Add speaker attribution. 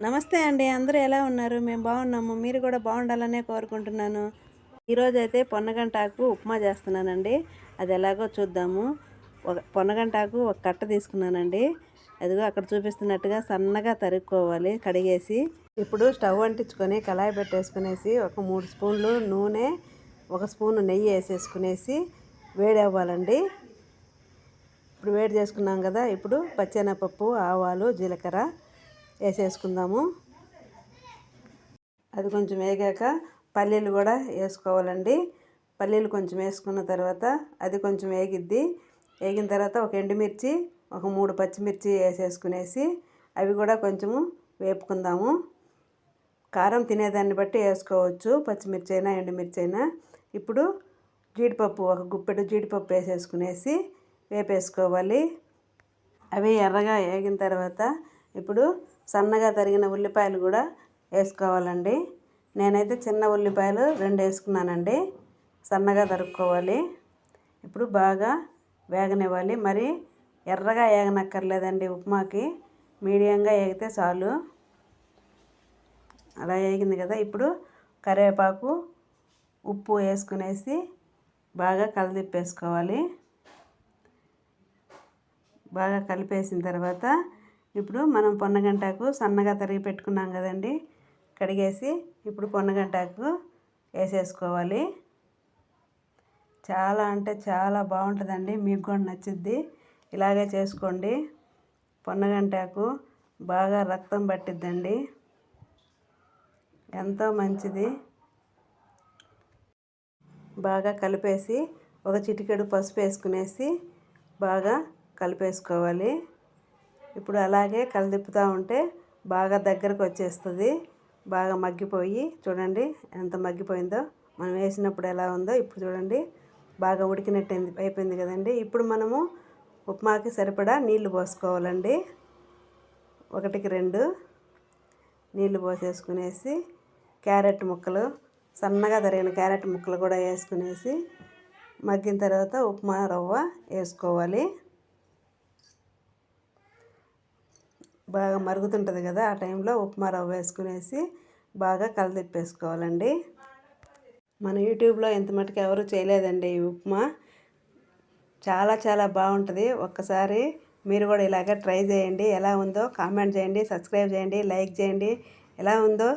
Speaker 1: నమస్తే అండి. అందరూ ఎలా ఉన్నారు? మేము బాగున్నాము. మీరు కూడా బాగుండాలనే కోరుకుంటున్నాను. ఈరోజు అయితే పొన్నగంటాకు ఉప్మా చేస్తున్నానండి. అది ఎలాగో చూద్దాము. ఒక పొన్నగంటాకు ఒక కట్ట తీసుకున్నానండి. అదిగో అక్కడ చూపిస్తున్నట్టుగా సన్నగా తరుక్కోవాలి కడిగేసి. ఇప్పుడు స్టవ్ అంటించుకొని కళాయి పెట్టేసుకునేసి ఒక మూడు స్పూన్లు నూనె ఒక స్పూన్ నెయ్యి వేసేసుకునేసి వేడి అవ్వాలండి. ఇప్పుడు వేడి చేసుకున్నాం కదా ఇప్పుడు పచ్చెనపప్పు ఆవాలు జీలకర్ర వేసేసుకుందాము. అది కొంచెం వేగాక పల్లీలు కూడా వేసుకోవాలండి. పల్లీలు కొంచెం వేసుకున్న తర్వాత అది కొంచెం వేగిద్ది. వేగిన తర్వాత ఒక ఎండుమిర్చి ఒక మూడు పచ్చిమిర్చి వేసేసుకునేసి అవి కూడా కొంచెము వేపుకుందాము. కారం తినేదాన్ని బట్టి వేసుకోవచ్చు పచ్చిమిర్చి అయినా ఎండుమిర్చి అయినా. ఇప్పుడు జీడిపప్పు ఒక గుప్పెడు జీడిపప్పు వేసేసుకునేసి వేపేసుకోవాలి. అవి ఎర్రగా వేగిన తర్వాత ఇప్పుడు సన్నగా తరిగిన ఉల్లిపాయలు కూడా వేసుకోవాలండి. నేనైతే చిన్న ఉల్లిపాయలు రెండు వేసుకున్నానండి. సన్నగా తరుక్కోవాలి. ఇప్పుడు బాగా వేగనివ్వాలి. మరి ఎర్రగా వేగనక్కర్లేదండి ఉప్మాకి. మీడియంగా వేగితే చాలు. అలా వేగింది కదా. ఇప్పుడు కరివేపాకు ఉప్పు వేసుకునేసి బాగా కలదిప్పేసుకోవాలి. బాగా కలిపేసిన తర్వాత ఇప్పుడు మనం పొన్నగంటాకు సన్నగా తరిగి పెట్టుకున్నాం కదండి కడిగేసి ఇప్పుడు పొన్నగంటాకు వేసేసుకోవాలి. చాలా అంటే చాలా బాగుంటుందండి మీకు కూడా నచ్చుద్ది. ఇలాగే చేసుకోండి. పొన్నగంటాకు బాగా రక్తం పట్టిద్దండి. ఎంతో మంచిది. బాగా కలిపేసి ఒక చిటికెడు పసుపు వేసుకునేసి బాగా కలిపేసుకోవాలి. ఇప్పుడు అలాగే కలదిప్పుతూ ఉంటే బాగా దగ్గరకు వచ్చేస్తుంది. బాగా మగ్గిపోయి చూడండి ఎంత మగ్గిపోయిందో. మనం వేసినప్పుడు ఎలా ఉందో ఇప్పుడు చూడండి. బాగా ఉడికినట్టు అయిపోయింది కదండి. ఇప్పుడు మనము ఉప్మాకి సరిపడా నీళ్ళు పోసుకోవాలండి. ఒకటికి రెండు నీళ్ళు పోసేసుకునేసి క్యారెట్ ముక్కలు సన్నగా తరిగిన క్యారెట్ ముక్కలు కూడా వేసుకునేసి మగ్గిన తర్వాత ఉప్మా రవ్వ వేసుకోవాలి. బాగా మరుగుతుంటుంది కదా ఆ టైంలో ఉప్మా రవ్వ వేసుకునేసి బాగా కలదిప్పేసుకోవాలండి. మన యూట్యూబ్లో ఎంత మటుకు ఎవరు చేయలేదండి ఈ ఉప్మా. చాలా చాలా బాగుంటుంది. ఒక్కసారి మీరు కూడా ఇలాగ ట్రై చేయండి. ఎలా ఉందో కామెంట్ చేయండి సబ్స్క్రైబ్ చేయండి లైక్ చేయండి. ఎలా ఉందో